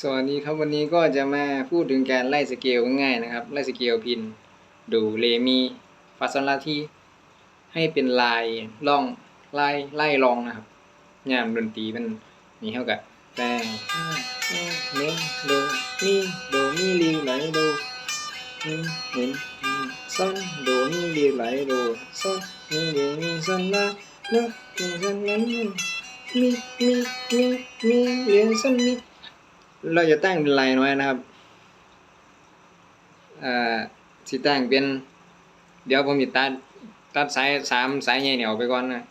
สวัสดีครับวันนี้ก็จะมาพูดถึงการไล่สเกลง่ายๆนะครับ ไล่สเกลพินดูเรมีฟาซอนลาที่ให้เป็นลายล่องไล่ไล่ลองนะครับยามดนตรีมันนี่เท่ากับแต่เน้นโดมีโดมีรีไหลโดมีเน้นซอนโดมีรีไหลโดซอนมีเรมีซอนลาโดมีซอนลามีมีมีมีเรียซอนมี เราจะตั้งเป็นลายน้อยนะครับอ่าสิตั้งเป็น เดี๋ยวผมจะตัดตัดสายสามสายใหญ่เนี่ยออกไปก่อนนะ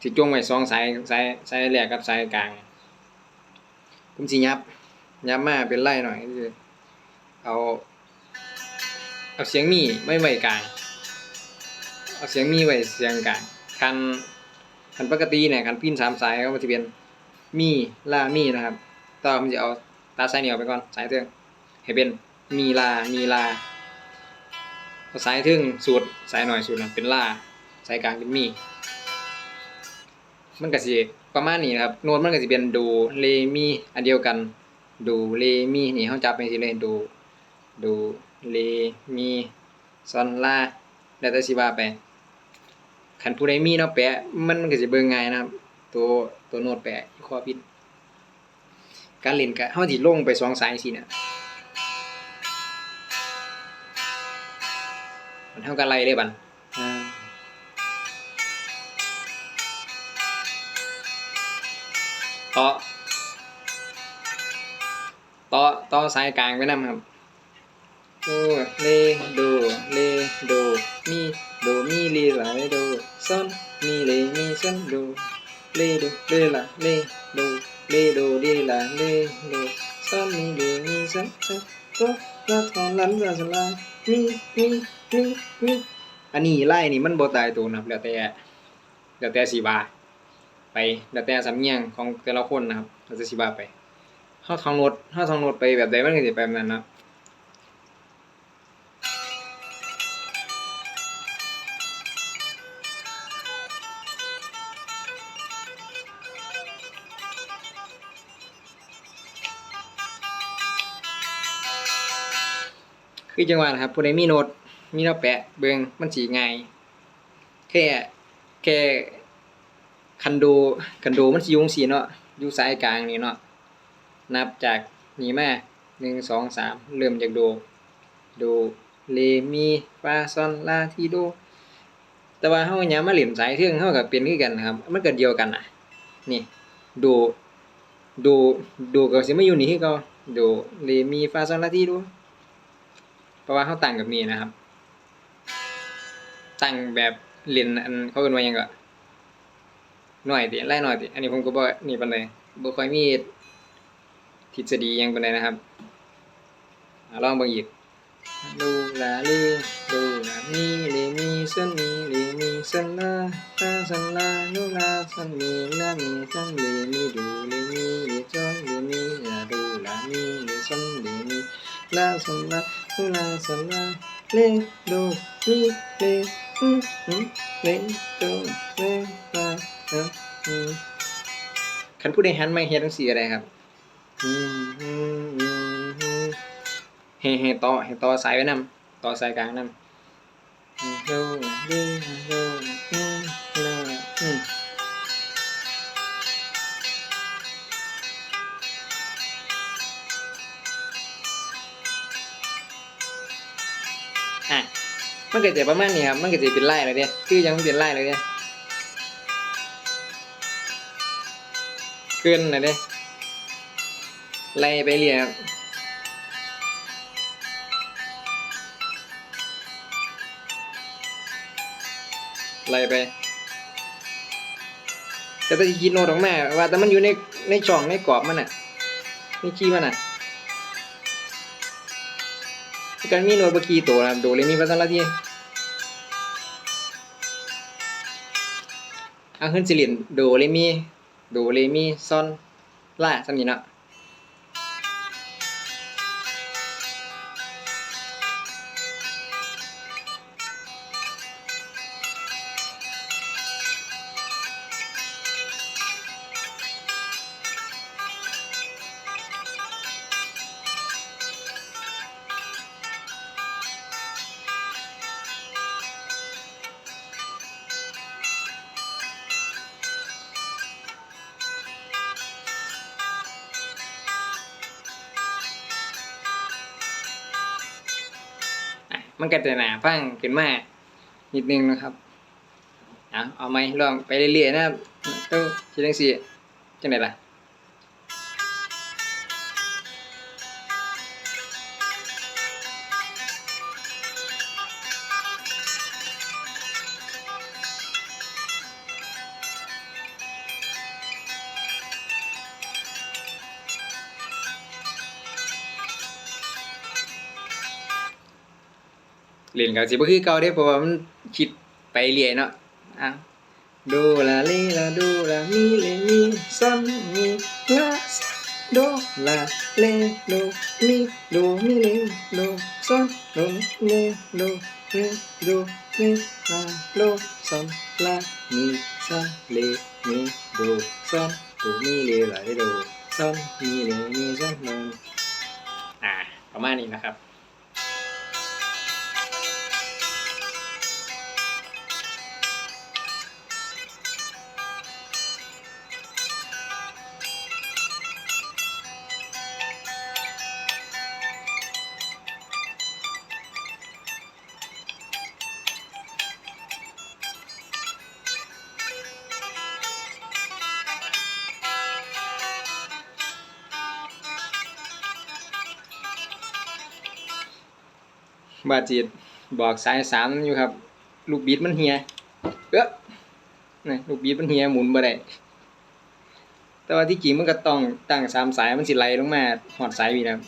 สิจ้วงไว้สองสายสายสายแรกกับสายกลาง ผมสิยับยับมาเป็นไล่หน่อยคือเอาเอาเสียงมีไม่ไว้กลางเอาเสียงมีไว้เสียงกลางคันคันปกติเนี่ยคันพินสามสายก็มันจะเป็นมีลามีนะครับ ต่อผมจะเอาตาสายเหนียวไปก่อนสายเทืองให้เป็นมีลา มีลาสายทืองสูตรสายหน่อยสูตรนะเป็นลาสายกลางเป็นมี มันก็สิประมาณนี้นะครับโน้ตมันก็สิเป็นดูเรมีอันเดียวกัน ดูเรมีนี่เฮาจับไปสิเลยดูดูเรมีซอนลาแล้วแต่สิว่าไปคันผู้ใดมีเนาะแปะมันก็สิเบิ่งง่ายนะครับ ตัวตัวโน้ตแปะข้อพิด การเล่นก็เฮาสิลงไปสองสายสิเนี่ยมันเฮาก็ไล่เลยบัดอ่าต่อต่อต่อสายกลางไปนำครับโอ้เลโดเลโดมีโดมีเลลาโดซอนมีเลมีซอนโดเลโดเลลาเลโด ลีดูดีลาลีดซอนมีดีมีซอนซอนโดลาทอนลันราสลามีมีมีมีอันนี้ไล่นี่มันบ่ตายตัวนะครับแล้วแต่แล้วแต่สีบาไปแล้วแต่สำเนียงของแต่ละคนนะครับเราจะสีบาไปเฮาท่องโน้ตเฮาท่องโน้ตไปแบบใดมันก็จะไปแบบนั้นนะ คือจังหวะนะครับผู้ใดมีโน้ตมีแนวแปะเบิ่งมันสิง่ายแค่แค่คันโดคันโดมันสิอยู่จังซี่เนาะอยู่สายกลางนี่เนาะนับจากนี้มา1 2 3เริ่มจากดโดเรมีฟาซอนลาทีโดแต่ว่าเฮาหยังมาเล่นสายเทืองเฮาก็เป็นคือกันนะครับ มันก็เดียวกันนะนี่ดโดโดก็สิมาอยู่นี่คือเก่าโดเรมีฟาซอนลาทีโด เพราะว่าเขาตั้งแบบนี้นะครับตั้งแบบเรียนอันเขาเรียกว่ายังก็หน่อยติไล่หน่อยติอันนี้ผมก็บ่นี่ปานใดบ่ค่อยมีทฤษฎียังปานใดนะครับลองเบิ่งอีกดูลาเลดูลามีเลมีซันมีเลมีซันลาลาซันลาดูลาซันมีลามีซันเลมีดูเลมีเลจอนเลมีลาดูลามีเลซันเลมีลาซันลา ลาซันลาเลดูมีเลอืมเลดูเลลาเอออืมคันผู้ใดหันมาเฮ็ดจังซี่อะไรครับอืมอืมอืมอืมให้ให้ต่อเฮ้ต่อสายไว้นำต่อสายกลางนำ อะมันก็จะประมาณนี้ครับมันก็จะเป็นไล่เลยเด้คือยังเป็นไล่เลยเด้เกินเลยเด้ไล่ไปเรื่อยครับไล่ไปแต่จะคิดโน้ตออกมาว่าแต่มันอยู่ในในช่องในกรอบมันอะในคีย์มันอะ การมีโน้ตบคีตัวนะครับโดเรมีภาษาละทีอะขึ้นสิลินโดเรมีโดเรมีซอนลาสำนี้เนาะ มันก็จะหนาฟังขึ้นมานิดนึงนะครับเอาไหมลองไปเรื่อยๆนะครับเต้าชิลังสีจังไหนล่ะ เรียนกับสิบ่คือเก่าเด้เพราะว่ามันคิดไปเรื่อยเนาะอะโดลาเลลาโดลามีเลมีซอนมีลาโดลาเลโดมีโดมีเลโดซอนโดเลโดเลโดเลลาโดซอนลามีซอนเลมีโดซอนโดมีเลลาโดซอนมีเลมีซอนโดอ่าประมาณนี้นะครับ บาดจิตบอกสายสามอยู่ครับ ลูกบิดมันเฮียเอ๊ะนี่ลูกบิดมันเฮียหมุนบ่ได้แต่ว่าที่จริงมันก็ต้องตั้งสามสายมันสิไหลลงมาหอดสายวีนะ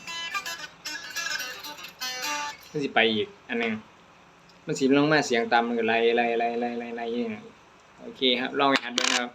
มันสิไปอีกอันหนึงมันสิลงมาเสียงต่ำมันก็ไหลไหลไหลไหลไหลไหลอย่างนี้นะโอเคครับลองไปหัดดูนะครับ